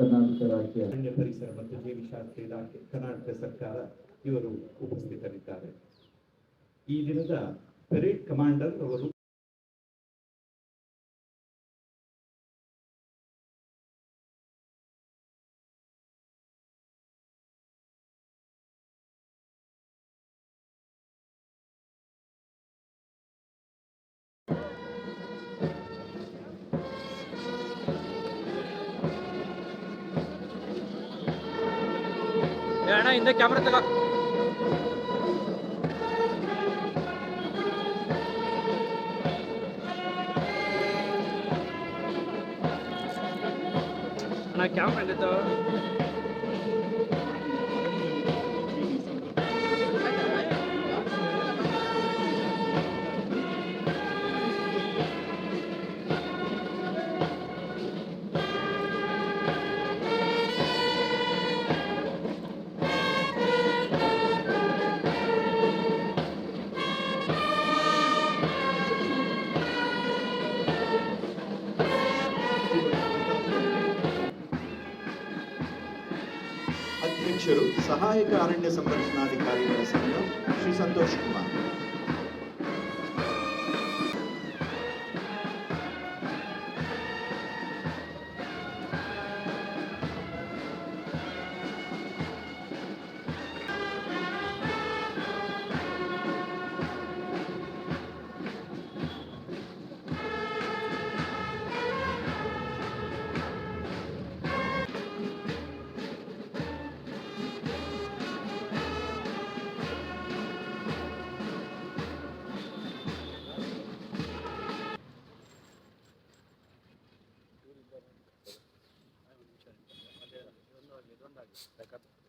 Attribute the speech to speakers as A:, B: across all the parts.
A: ಕರ್ನಾಟಕ ರಾಜ್ಯ
B: ಅರಣ್ಯ ಪರಿಸರ ಮತ್ತು ಜೀವಿಶಾಸ್ತ್ರ ಇಲಾಖೆ, ಕರ್ನಾಟಕ ಸರ್ಕಾರ ಇವರು ಉಪಸ್ಥಿತರಿದ್ದಾರೆ. ಈ ದಿನದ ಪೆರೇಡ್ ಕಮಾಂಡರ್ ಅವರು
C: ना இந்த கேமராத்துல நான் கேமரா
D: எடுத்தா ಸಹಾಯಕ ಅರಣ್ಯ ಸಂರಕ್ಷಣಾಧಿಕಾರಿಗಳ ಸಂಘ ಶ್ರೀ ಸಂತೋಷ್ ಕುಮಾರ್ de.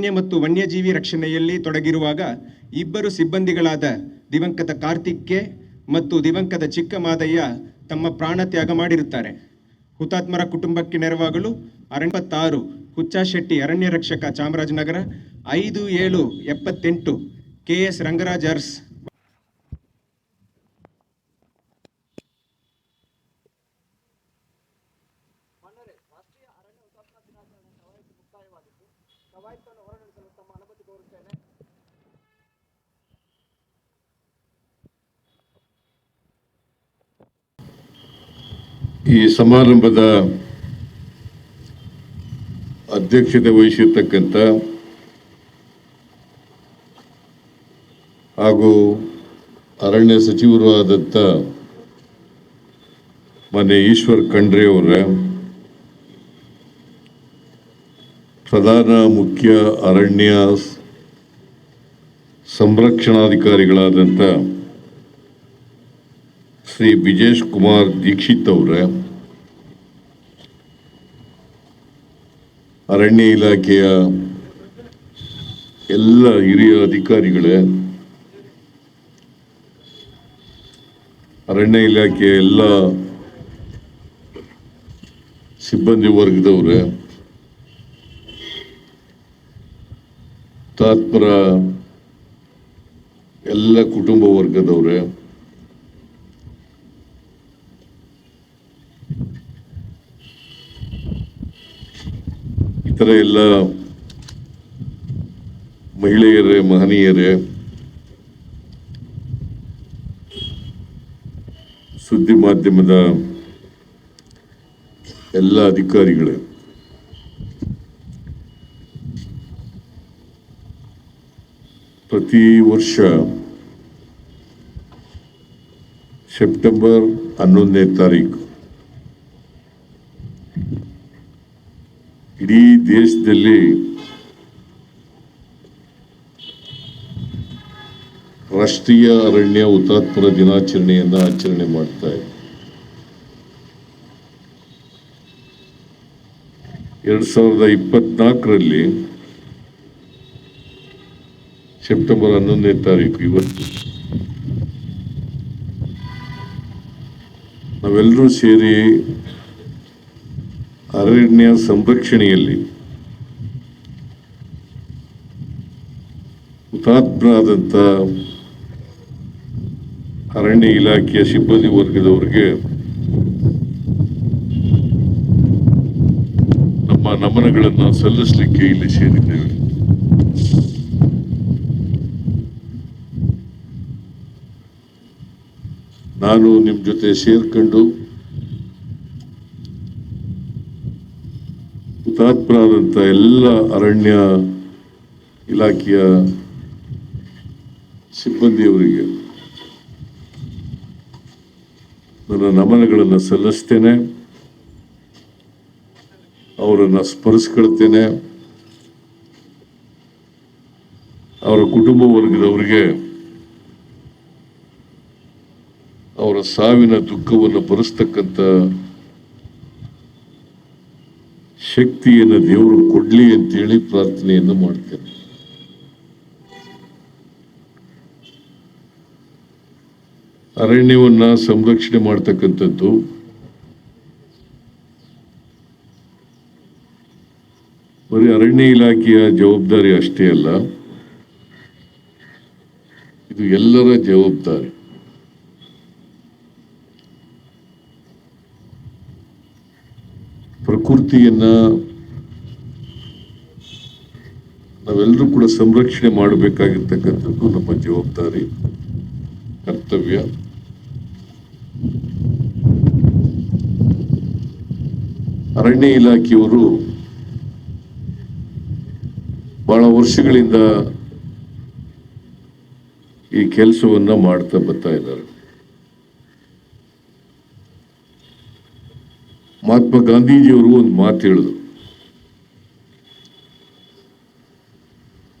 E: ಅರಣ್ಯ ಮತ್ತು ವನ್ಯಜೀವಿ ರಕ್ಷಣೆಯಲ್ಲಿ ತೊಡಗಿರುವಾಗ ಇಬ್ಬರು ಸಿಬ್ಬಂದಿಗಳಾದ ದಿವಂಗತ ಕಾರ್ತಿಕ್ಗೆ ಮತ್ತು ದಿವಂಗತ ಚಿಕ್ಕಮಾದಯ್ಯ ತಮ್ಮ ಪ್ರಾಣ ತ್ಯಾಗ ಮಾಡಿರುತ್ತಾರೆ. ಹುತಾತ್ಮರ ಕುಟುಂಬಕ್ಕೆ ನೆರವಾಗಲು ಅರಣ್ಯತ್ತಾರು ಹುಚ್ಚಾಶೆಟ್ಟಿ ಅರಣ್ಯ ರಕ್ಷಕ ಚಾಮರಾಜನಗರ, ಐದು ಏಳು ಎಪ್ಪತ್ತೆಂಟು ಕೆ ಎಸ್ ರಂಗರಾಜ್ ಅರ್ಸ್
F: ಈ ಸಮಾರಂಭದ ಅಧ್ಯಕ್ಷತೆ ವಹಿಸಿರ್ತಕ್ಕಂಥ ಹಾಗೂ ಅರಣ್ಯ ಸಚಿವರು ಆದಂಥ ಮನೆ ಈಶ್ವರ್ ಖಂಡ್ರೆ ಅವರ, ಪ್ರಧಾನ ಮುಖ್ಯ ಅರಣ್ಯ ಸಂರಕ್ಷಣಾಧಿಕಾರಿಗಳಾದಂಥ ಶ್ರೀ ವಿಜೇಶ್ ಕುಮಾರ್ ದೀಕ್ಷಿತ್ ಅವರ, ಅರಣ್ಯ ಇಲಾಖೆಯ ಎಲ್ಲ ಹಿರಿಯ ಅಧಿಕಾರಿಗಳೇ, ಅರಣ್ಯ ಇಲಾಖೆಯ ಎಲ್ಲ ಸಿಬ್ಬಂದಿ ವರ್ಗದವ್ರೆ, ತಾತ್ಪರ ಎಲ್ಲ ಕುಟುಂಬ ವರ್ಗದವ್ರೆ ಇತರ ಎಲ್ಲ ಮಹಿಳೆಯರೇ ಮಹನೀಯರೇ ಸುದ್ದಿ ಮಾಧ್ಯಮದ ಎಲ್ಲ ಅಧಿಕಾರಿಗಳೇ ಪ್ರತಿ ವರ್ಷ ಸೆಪ್ಟೆಂಬರ್ ಹನ್ನೊಂದನೇ ತಾರೀಕು ಇಡೀ ದೇಶದಲ್ಲಿ ರಾಷ್ಟ್ರೀಯ ಅರಣ್ಯ ಹುತಾತ್ಮರ ದಿನಾಚರಣೆಯನ್ನ ಆಚರಣೆ ಮಾಡ್ತಾ ಇದೆ ಎರಡ್ ಸಾವಿರದ ಇಪ್ಪತ್ನಾಲ್ಕರಲ್ಲಿ ಸೆಪ್ಟೆಂಬರ್ ಹನ್ನೊಂದನೇ ತಾರೀಕು ಇವತ್ತು ನಾವೆಲ್ಲರೂ ಸೇರಿ ಅರಣ್ಯ ಸಂರಕ್ಷಣೆಯಲ್ಲಿ ಹುತಾತ್ಮರಾದಂಥ ಅರಣ್ಯ ಇಲಾಖೆಯ ಸಿಬ್ಬಂದಿ ವರ್ಗದವರಿಗೆ ನಮ್ಮ ನಮನಗಳನ್ನು ಸಲ್ಲಿಸಲಿಕ್ಕೆ ಇಲ್ಲಿ ಸೇರಿದ್ದೇವೆ. ನಾನು ನಿಮ್ಮ ಜೊತೆ ಸೇರ್ಕೊಂಡು ಹುತಾತ್ಮರಾದಂಥ ಎಲ್ಲ ಅರಣ್ಯ ಇಲಾಖೆಯ ಸಿಬ್ಬಂದಿಯವರಿಗೆ ನನ್ನ ನಮನಗಳನ್ನು ಸಲ್ಲಿಸ್ತೇನೆ. ಅವರನ್ನು ಸ್ಮರಿಸ್ಕೊಳ್ತೇನೆ. ಅವರ ಕುಟುಂಬ ವರ್ಗದವರಿಗೆ ಅವರ ಸಾವಿನ ದುಃಖವನ್ನು ಭರಿಸ್ತಕ್ಕಂಥ ಶಕ್ತಿಯನ್ನು ದೇವರು ಕೊಡ್ಲಿ ಅಂತೇಳಿ ಪ್ರಾರ್ಥನೆಯನ್ನು ಮಾಡ್ತೇನೆ. ಅರಣ್ಯವನ್ನ ಸಂರಕ್ಷಣೆ ಮಾಡ್ತಕ್ಕಂಥದ್ದು. ಬರೀ ಅರಣ್ಯ ಇಲಾಖೆಯ ಜವಾಬ್ದಾರಿ ಅಷ್ಟೇ ಅಲ್ಲ, ಇದು ಎಲ್ಲರ ಜವಾಬ್ದಾರಿ. ಪ್ರಕೃತಿಯನ್ನ ನಾವೆಲ್ಲರೂ ಕೂಡ ಸಂರಕ್ಷಣೆ ಮಾಡಬೇಕಾಗಿರ್ತಕ್ಕಂಥದ್ದು ನಮ್ಮ ಜವಾಬ್ದಾರಿ, ಕರ್ತವ್ಯ. ಅರಣ್ಯ ಇಲಾಖೆಯವರು ಬಹಳ ವರ್ಷಗಳಿಂದ ಈ ಕೆಲಸವನ್ನ ಮಾಡ್ತಾ ಬರ್ತಾ ಇದ್ದಾರೆ. ಮಹಾತ್ಮ ಗಾಂಧೀಜಿಯವರು ಒಂದು ಮಾತು ಹೇಳಿದ್ರು.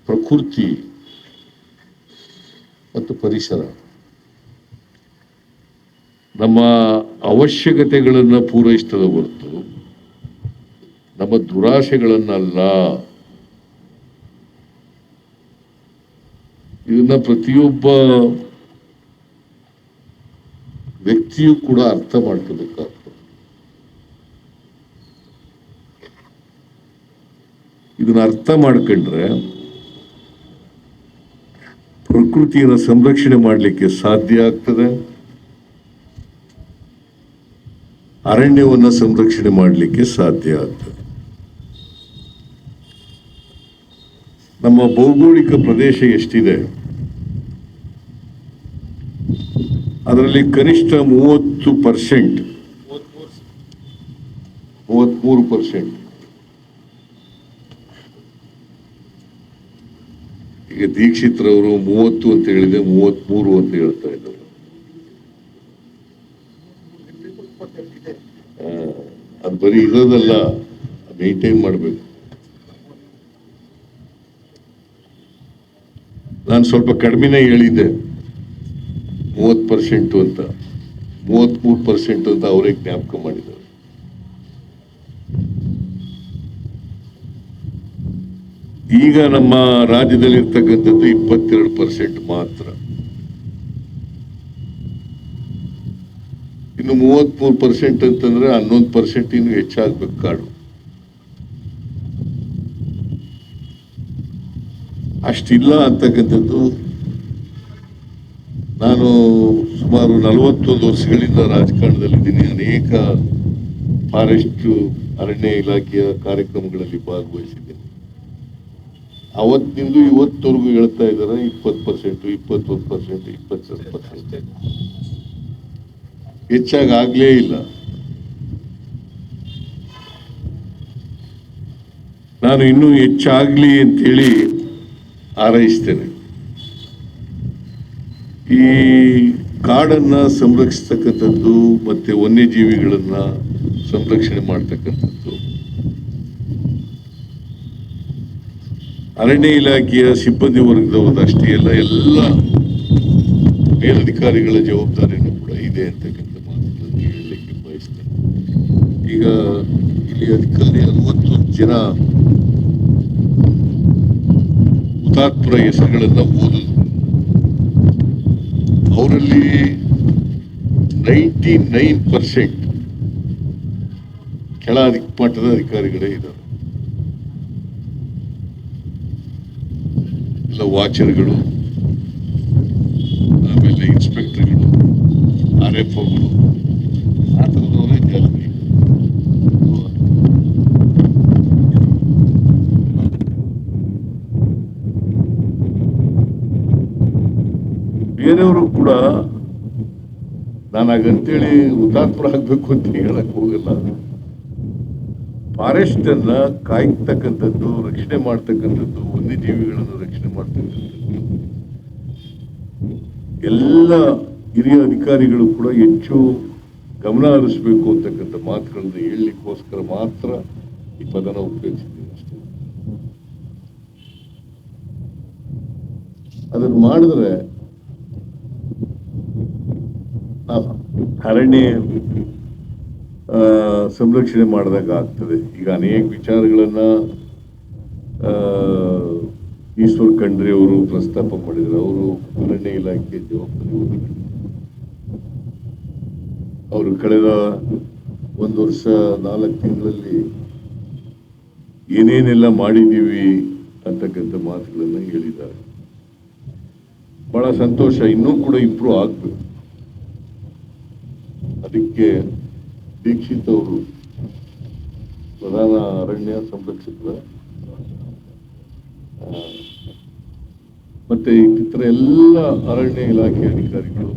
F: ಪ್ರಕೃತಿ ಮತ್ತು ಪರಿಸರ. ನಮ್ಮ ಅವಶ್ಯಕತೆಗಳನ್ನು ಪೂರೈಸ್ತದ ಹೊರತು ನಮ್ಮ ದುರಾಶೆಗಳನ್ನಲ್ಲ. ಇದನ್ನ ಪ್ರತಿಯೊಬ್ಬ ವ್ಯಕ್ತಿಯೂ ಕೂಡ ಅರ್ಥ ಮಾಡ್ಕೋಬೇಕಾಗ್ತದೆ. ಅರ್ಥ ಮಾಡ್ಕೊಂಡ್ರೆ ಪ್ರಕೃತಿಯನ್ನು ಸಂರಕ್ಷಣೆ ಮಾಡಲಿಕ್ಕೆ ಸಾಧ್ಯ ಆಗ್ತದೆ. ಅರಣ್ಯವನ್ನು ಸಂರಕ್ಷಣೆ ಮಾಡಲಿಕ್ಕೆ ಸಾಧ್ಯ ಆಗ್ತದೆ. ನಮ್ಮ ಭೌಗೋಳಿಕ ಪ್ರದೇಶ ಎಷ್ಟಿದೆ? ಅದರಲ್ಲಿ ಕನಿಷ್ಠ ಮೂವತ್ತು ಪರ್ಸೆಂಟ್, ಮೂವತ್ಮೂರು ಪರ್ಸೆಂಟ್ ದೀಕ್ಷಿತ್ರವರು ಮೂವತ್ತು ಅಂತ ಹೇಳಿದೆ ಮೂವತ್ಮೂರು ಅಂತ ಹೇಳ್ತಾ ಇದ್ದಾರೆ. ಅದು ಬರೀ ಇರೋದಲ್ಲ ಮೇಂಟೈನ್ ಮಾಡಬೇಕು. ನಾನು ಸ್ವಲ್ಪ ಕಡಿಮೆನೇ ಹೇಳಿದ್ದೆ. ಮೂವತ್ತು ಪರ್ಸೆಂಟು ಅಂತ. ಮೂವತ್ಮೂರು ಪರ್ಸೆಂಟ್ ಅಂತ ಅವರೇ ಜ್ಞಾಪಕ ಮಾಡಿದ್ದಾರೆ. ಈಗ ನಮ್ಮ ರಾಜ್ಯದಲ್ಲಿ ಇರ್ತಕ್ಕಂಥದ್ದು ಇಪ್ಪತ್ತೆರಡು ಪರ್ಸೆಂಟ್ ಮಾತ್ರ. ಇನ್ನು ಮೂವತ್ಮೂರು ಪರ್ಸೆಂಟ್ ಅಂತಂದ್ರೆ ಹನ್ನೊಂದು ಪರ್ಸೆಂಟ್ ಇನ್ನು ಹೆಚ್ಚಾಗ್ಬೇಕು ಕಾಡು. ಅಷ್ಟಿಲ್ಲ ಅಂತಕ್ಕಂಥದ್ದು ನಾನು ಸುಮಾರು ನಲವತ್ತೊಂದು ವರ್ಷಗಳಿಂದ ರಾಜಕಾರಣದಲ್ಲಿದ್ದೀನಿ. ಅನೇಕ ಫಾರೆಸ್ಟ್ ಅರಣ್ಯ ಇಲಾಖೆಯ ಕಾರ್ಯಕ್ರಮಗಳಲ್ಲಿ ಭಾಗವಹಿಸಿದ್ದೀನಿ. ಅವತ್ತಿನಿಂದ ಇವತ್ತವರೆಗೂ ಹೇಳ್ತಾ ಇದ್ದಾರೆ, ಇಪ್ಪತ್ತು ಪರ್ಸೆಂಟ್ ಇಪ್ಪತ್ತೊಂದು ಪರ್ಸೆಂಟ್ ಇಪ್ಪತ್ತೆರಡು ಪರ್ಸೆಂಟ್ ಹೆಚ್ಚಾಗಿ ಆಗ್ಲೇ ಇಲ್ಲ. ನಾನು ಇನ್ನೂ ಹೆಚ್ಚಾಗ್ಲಿ ಅಂತೇಳಿ ಆರೈಸ್ತೇನೆ ಈ ಕಾಡನ್ನ ಸಂರಕ್ಷಿಸ್ತಕ್ಕಂಥದ್ದು ಮತ್ತೆ ವನ್ಯಜೀವಿಗಳನ್ನ ಸಂರಕ್ಷಣೆ ಮಾಡ್ತಕ್ಕಂಥದ್ದು ಅರಣ್ಯ ಇಲಾಖೆಯ ಸಿಬ್ಬಂದಿ ವರ್ಗದವರು ಅಷ್ಟೇ ಅಲ್ಲ, ಎಲ್ಲ ಮೇಲಧಿಕಾರಿಗಳ ಜವಾಬ್ದಾರಿಯನ್ನು ಕೂಡ ಇದೆ ಅಂತಕ್ಕಂಥ ಮಾತುಗಳನ್ನು ಹೇಳಲಿಕ್ಕೆ ಬಯಸ್ತೇನೆ. ಈಗ ಇಲ್ಲಿ ಅದಕ್ಕಲ್ಲಿ ಅರವತ್ತು ಜನ ಹುತಾತ್ಮರ ಹೆಸರುಗಳನ್ನು ಓದಿದ್ರು ಅವರಲ್ಲಿ ನೈಂಟಿ ನೈನ್ ಪರ್ಸೆಂಟ್ ಕೆಳ ಅಧಿಕ ಮಟ್ಟದ ಅಧಿಕಾರಿಗಳೇ ಇದ್ದಾರೆ. ಎಲ್ಲ ವಾಚರ್ಗಳು ಆಮೇಲೆ ಇನ್ಸ್ಪೆಕ್ಟರ್ಗಳು ಆರ್ ಎಫ್ ಒಗಳು ಆ ಥರದವರೇ ಜಾಸ್ತಿ. ಬೇರೆಯವರು ಕೂಡ ನಾನು ಹಾಗಂತೇಳಿ ಹುತಾತ್ಮರಾಗಬೇಕು ಅಂತ ಹೇಳಕ್ ಹೋಗಲ್ಲ. ಫಾರೆಸ್ಟ್ ಅನ್ನ ಕಾಯ್ತಕ್ಕಂಥದ್ದು, ರಕ್ಷಣೆ ಮಾಡ್ತಕ್ಕಂಥದ್ದು, ವನ್ಯಜೀವಿಗಳನ್ನು ರಕ್ಷಣೆ ಮಾಡ್ತಕ್ಕಂಥದ್ದು. ಎಲ್ಲ ಹಿರಿಯ ಅಧಿಕಾರಿಗಳು ಕೂಡ ಹೆಚ್ಚು ಗಮನ ಹರಿಸಬೇಕು ಅಂತಕ್ಕಂಥ ಮಾತುಗಳನ್ನ ಹೇಳಲಿಕ್ಕೋಸ್ಕರ ಮಾತ್ರ ಈ ಪದನ ಉಪಯೋಗಿಸಿದ್ದೀನಿ ಅಷ್ಟೇ. ಅದನ್ನು ಮಾಡಿದ್ರೆ ಅರಣ್ಯ ಸಂರಕ್ಷಣೆ ಮಾಡಿದಾಗ ಆಗ್ತದೆ. ಈಗ ಅನೇಕ ವಿಚಾರಗಳನ್ನ ಈಶ್ವರ್ ಖಂಡ್ರೆ ಅವರು ಪ್ರಸ್ತಾಪ ಮಾಡಿದ್ರು. ಅವರು ಅರಣ್ಯ ಇಲಾಖೆ ಜವಾಬ್ದಾರಿ ಅವರು ಕಳೆದ ಒಂದು ವರ್ಷ, ನಾಲ್ಕು ತಿಂಗಳಲ್ಲಿ ಏನೇನೆಲ್ಲ ಮಾಡಿದ್ದೀವಿ ಅಂತಕ್ಕಂಥ ಮಾತುಗಳನ್ನ ಹೇಳಿದ್ದಾರೆ. ಬಹಳ ಸಂತೋಷ. ಇನ್ನೂ ಕೂಡ ಇಂಪ್ರೂವ್ ಆಗ್ಬೇಕು. ಅದಕ್ಕೆ ದೀಕ್ಷಿತ್ ಅವರು ಪ್ರಧಾನ ಅರಣ್ಯ ಸಂರಕ್ಷಕರ. ಮತ್ತೆ ಇತರ ಎಲ್ಲ ಅರಣ್ಯ ಇಲಾಖೆ ಅಧಿಕಾರಿಗಳು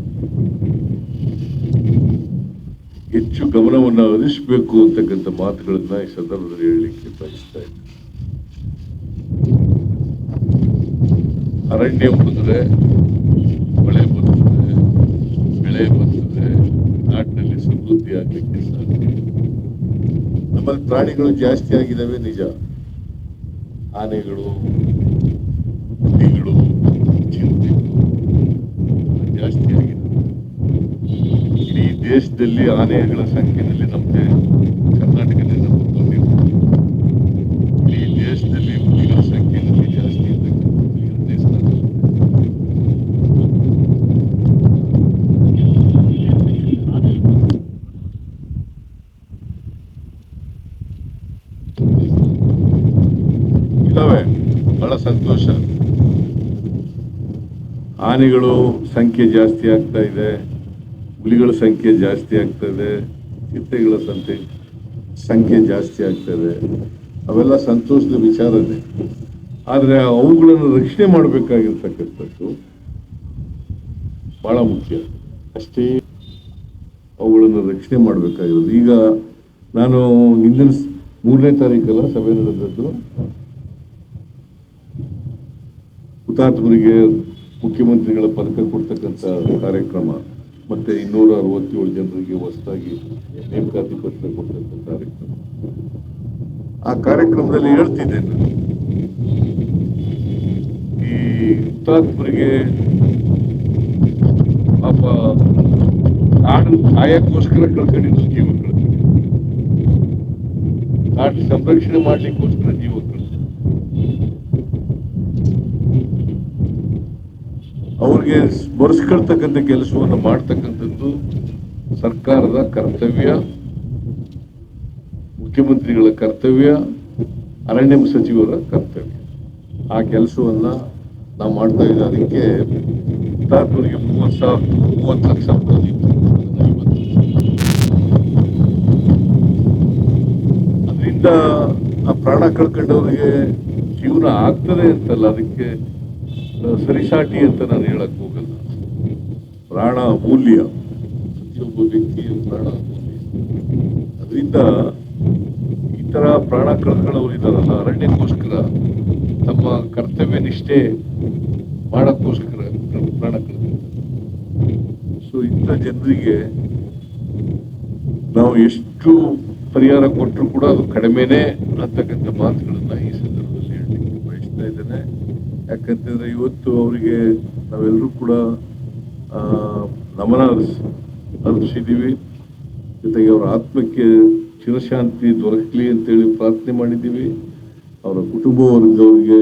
F: ಹೆಚ್ಚು ಗಮನವನ್ನು ಹರಿಸಬೇಕು ಅಂತಕ್ಕಂಥ ಮಾತುಗಳನ್ನ ಈ ಸಂದರ್ಭದಲ್ಲಿ ಹೇಳಲಿಕ್ಕೆ ಬಯಸ್ತಾ ಇದ್ದೆ. ಅರಣ್ಯ ಬಂದರೆ ಮಳೆ ಬಂದರೆ ಬೆಳೆ ನಾಡಿನಲ್ಲಿ ನಮ್ಮಲ್ಲಿ ಪ್ರಾಣಿಗಳು ಜಾಸ್ತಿ ಆಗಿದ್ದಾವೆ ನಿಜ. ಆನೆಗಳು ಹುಲಿಗಳು ಜಾಸ್ತಿ ಆಗಿದೆ ಇಡೀ ದೇಶದಲ್ಲಿ ಆನೆಗಳ ಸಂಖ್ಯೆಯಲ್ಲಿ ನಮಗೆ ಕರ್ನಾಟಕದಿಂದ ನಾವು ಬಂದಿದ್ದೀವಿ ಇಡೀ ದೇಶದಲ್ಲಿ ಹುಲಿಗಳ ಸಂಖ್ಯೆಯಲ್ಲಿ ಜಾಸ್ತಿ ಇರ್ತಕ್ಕಂಥದ್ದು ಎರಡನೇ ಸ್ಥಾನ ಇದಾವೆ ಬಹಳ ಸಂತೋಷ. ಆನೆಗಳು ಸಂಖ್ಯೆ ಜಾಸ್ತಿ ಆಗ್ತಾ ಇದೆ. ಹುಲಿಗಳ ಸಂಖ್ಯೆ ಜಾಸ್ತಿ ಆಗ್ತಾ ಇದೆ. ಚಿಟ್ಟೆಗಳ ಸಂಖ್ಯೆ ಸಂಖ್ಯೆ ಜಾಸ್ತಿ ಆಗ್ತಾ ಇದೆ. ಅವೆಲ್ಲ ಸಂತೋಷದ ವಿಚಾರನೇ ಆದರೆ ಅವುಗಳನ್ನು ರಕ್ಷಣೆ ಮಾಡಬೇಕಾಗಿರ್ತಕ್ಕಂಥದ್ದು ಬಹಳ ಮುಖ್ಯ. ಅಷ್ಟೇ ಅವುಗಳನ್ನು ರಕ್ಷಣೆ ಮಾಡಬೇಕಾಗಿರೋದು. ಈಗ ನಾನು ಹಿಂದಿನ ಮೂರನೇ ತಾರೀಕಲ್ಲ ಸಭೆ ನಡೆದದ್ದು. ಹುತಾತ್ಮರಿಗೆ ಮುಖ್ಯಮಂತ್ರಿಗಳ ಪದಕ ಕೊಡ್ತಕ್ಕಂಥ ಕಾರ್ಯಕ್ರಮ, ಮತ್ತೆ ಇನ್ನೂರ ಅರವತ್ತೇಳು ಜನರಿಗೆ ಹೊಸದಾಗಿ ನೇಮಕಾತಿ ಪತ್ರ ಕೊಡ್ತಕ್ಕಂಥ ಕಾರ್ಯಕ್ರಮ. ಆ ಕಾರ್ಯಕ್ರಮದಲ್ಲಿ ಹೇಳ್ತಿದ್ದೆ ನಾನು. ಈ ಹುತಾತ್ಮರಿಗೆ ಪಾಪ ನಾಡು ಕಾಯಕ್ಕೋಸ್ಕರ ಕಳ್ಕೊಂಡಿದ್ದು ಜೀವ ನಾಡು ಸಂರಕ್ಷಣೆ ಮಾಡಲಿಕ್ಕೋಸ್ಕರ ಜೀವ ಅವ್ರಿಗೆ ಬರ್ಸ್ಕೊಳ್ತಕ್ಕಂಥ ಕೆಲಸವನ್ನು ಮಾಡ್ತಕ್ಕಂಥದ್ದು ಸರ್ಕಾರದ ಕರ್ತವ್ಯ, ಮುಖ್ಯಮಂತ್ರಿಗಳ ಕರ್ತವ್ಯ, ಅರಣ್ಯ ಸಚಿವರ ಕರ್ತವ್ಯ ಆ ಕೆಲಸವನ್ನ ನಾವು ಮಾಡ್ತಾ ಇದ್ದ ಅದಕ್ಕೆ ಹುತಾತ್ಮರಿಗೆ ಮೂವತ್ತು ಸಾವಿರ, ಮೂವತ್ತು ಲಕ್ಷ. ಅದರಿಂದ ಆ ಪ್ರಾಣ ಕಳ್ಕೊಂಡವರಿಗೆ ಜೀವನ ಆಗ್ತದೆ ಅಂತಲ್ಲ ಅದಕ್ಕೆ ಸರಿಸಾಟಿ ಅಂತ ನಾನು ಹೇಳಕ್ ಹೋಗಲ್ಲ. ಪ್ರಾಣ ಅಮೂಲ್ಯ. ಪ್ರತಿಯೊಬ್ಬ ವ್ಯಕ್ತಿಯ ಪ್ರಾಣ ಅಮೂಲ್ಯ. ಅದರಿಂದ ಈ ತರ ಪ್ರಾಣ ಕಳ್ಕೊಳ್ಳೋರು ಇದಾರಲ್ಲ ಅರಣ್ಯಕ್ಕೋಸ್ಕರ ತಮ್ಮ ಕರ್ತವ್ಯ ನಿಷ್ಠೆ ಮಾಡಕ್ಕೋಸ್ಕರ ಪ್ರಾಣ ಕಳ್ಕೊಳ್ತಾರೆ ಸೊ ಇಂಥ ಜನರಿಗೆ ನಾವು ಎಷ್ಟು ಪರಿಹಾರ ಕೊಟ್ಟರು ಕೂಡ ಅದು ಕಡಿಮೆನೇ ಅಂತಕ್ಕಂಥ ಮಾತುಗಳನ್ನ ಈ ಸಂದರ್ಭದಲ್ಲಿ ಹೇಳಲಿಕ್ಕೆ ಬಯಸ್ತಾ ಇದ್ದೇನೆ ಯಾಕಂತಂದ್ರೆ ಇವತ್ತು ಅವರಿಗೆ ನಾವೆಲ್ಲರೂ ಕೂಡ ನಮನ ಅರ್ಪಿಸಿದ್ದೀವಿ ಜೊತೆಗೆ ಅವರ ಆತ್ಮಕ್ಕೆ ಚಿರಶಾಂತಿ ದೊರಕಲಿ ಅಂತೇಳಿ ಪ್ರಾರ್ಥನೆ ಮಾಡಿದ್ದೀವಿ ಅವರ ಕುಟುಂಬ ವರ್ಗದವರಿಗೆ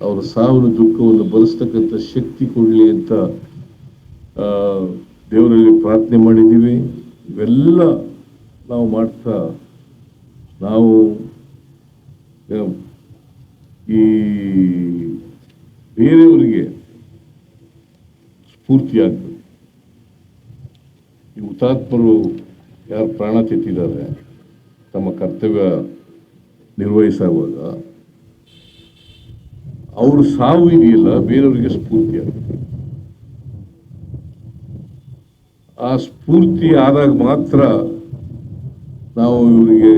F: ಅವರ ಸಾವಿನ ದುಃಖವನ್ನು ಭರಿಸ್ತಕ್ಕಂಥ ಶಕ್ತಿ ಕೊಡಲಿ ಅಂತ ದೇವರಲ್ಲಿ ಪ್ರಾರ್ಥನೆ ಮಾಡಿದ್ದೀವಿ ಇವೆಲ್ಲ ನಾವು ಮಾಡ್ತಾ, ನಾವು ಈ ಬೇರೆಯವರಿಗೆ ಸ್ಫೂರ್ತಿಯಾಗ್ತದೆ. ಈ ಹುತಾತ್ಮರು ಯಾರು ಪ್ರಾಣ ತೆತ್ತಿದ್ದಾರೆ ತಮ್ಮ ಕರ್ತವ್ಯ ನಿರ್ವಹಿಸುವಾಗ ಅವರು ಸಾವು ಇದೆಯಲ್ಲ ಬೇರೆಯವರಿಗೆ ಸ್ಫೂರ್ತಿಯಾಗ್ತದೆ ಆ ಸ್ಫೂರ್ತಿ ಆದಾಗ ಮಾತ್ರ ನಾವು ಇವರಿಗೆ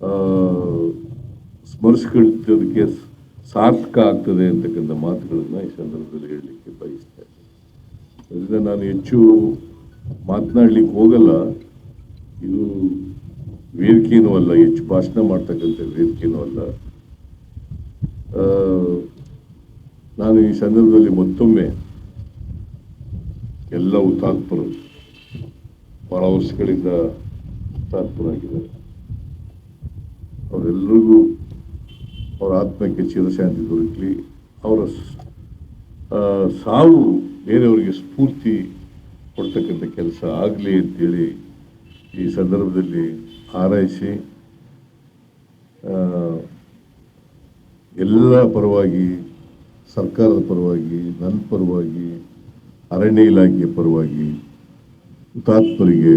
F: ಆ, ಸ್ಮರಿಸ್ಕೊಳ್ತದಕ್ಕೆ ಸಾರ್ಥಕ ಆಗ್ತದೆ ಅಂತಕ್ಕಂಥ ಮಾತುಗಳನ್ನು ಈ ಸಂದರ್ಭದಲ್ಲಿ ಹೇಳಲಿಕ್ಕೆ ಬಯಸ್ತೇನೆ ಅದರಿಂದ ನಾನು ಹೆಚ್ಚು ಮಾತನಾಡ್ಲಿಕ್ಕೆ ಹೋಗಲ್ಲ. ಇದು ವೇದಿಕೆನೂ ಅಲ್ಲ, ಹೆಚ್ಚು ಭಾಷಣ ಮಾಡ್ತಕ್ಕಂಥ ವೇದಿಕೆನೂ ಅಲ್ಲ. ನಾನು ಈ ಸಂದರ್ಭದಲ್ಲಿ ಮತ್ತೊಮ್ಮೆ ಎಲ್ಲ ಹುತಾತ್ಮರು ಬಹಳ ವರ್ಷಗಳಿಂದ ಹುತಾತ್ಮರಾಗಿದ್ದಾರೆ. ಅವರೆಲ್ಲರಿಗೂ ಅವರ ಆತ್ಮಕ್ಕೆ ಚಿರಶಾಂತಿ ದೊರಕಲಿ, ಅವರ ಸಾವು ಬೇರೆಯವರಿಗೆ ಸ್ಫೂರ್ತಿ ಕೊಡ್ತಕ್ಕಂಥ ಕೆಲಸ ಆಗಲಿ ಅಂತೇಳಿ ಈ ಸಂದರ್ಭದಲ್ಲಿ ಹಾರೈಸಿ ಎಲ್ಲ ಪರವಾಗಿ, ಸರ್ಕಾರದ ಪರವಾಗಿ ನನ್ನ ಪರವಾಗಿ, ಅರಣ್ಯ ಇಲಾಖೆಯ ಪರವಾಗಿ ಹುತಾತ್ಮರಿಗೆ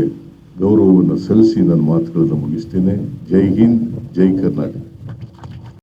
F: ಗೌರವವನ್ನು ಸಲ್ಲಿಸಿ ನನ್ನ ಮಾತುಗಳನ್ನು ಮುಗಿಸ್ತೇನೆ. ಜೈ ಹಿಂದ್, ಜೈ ಕರ್ನಾಟಕ.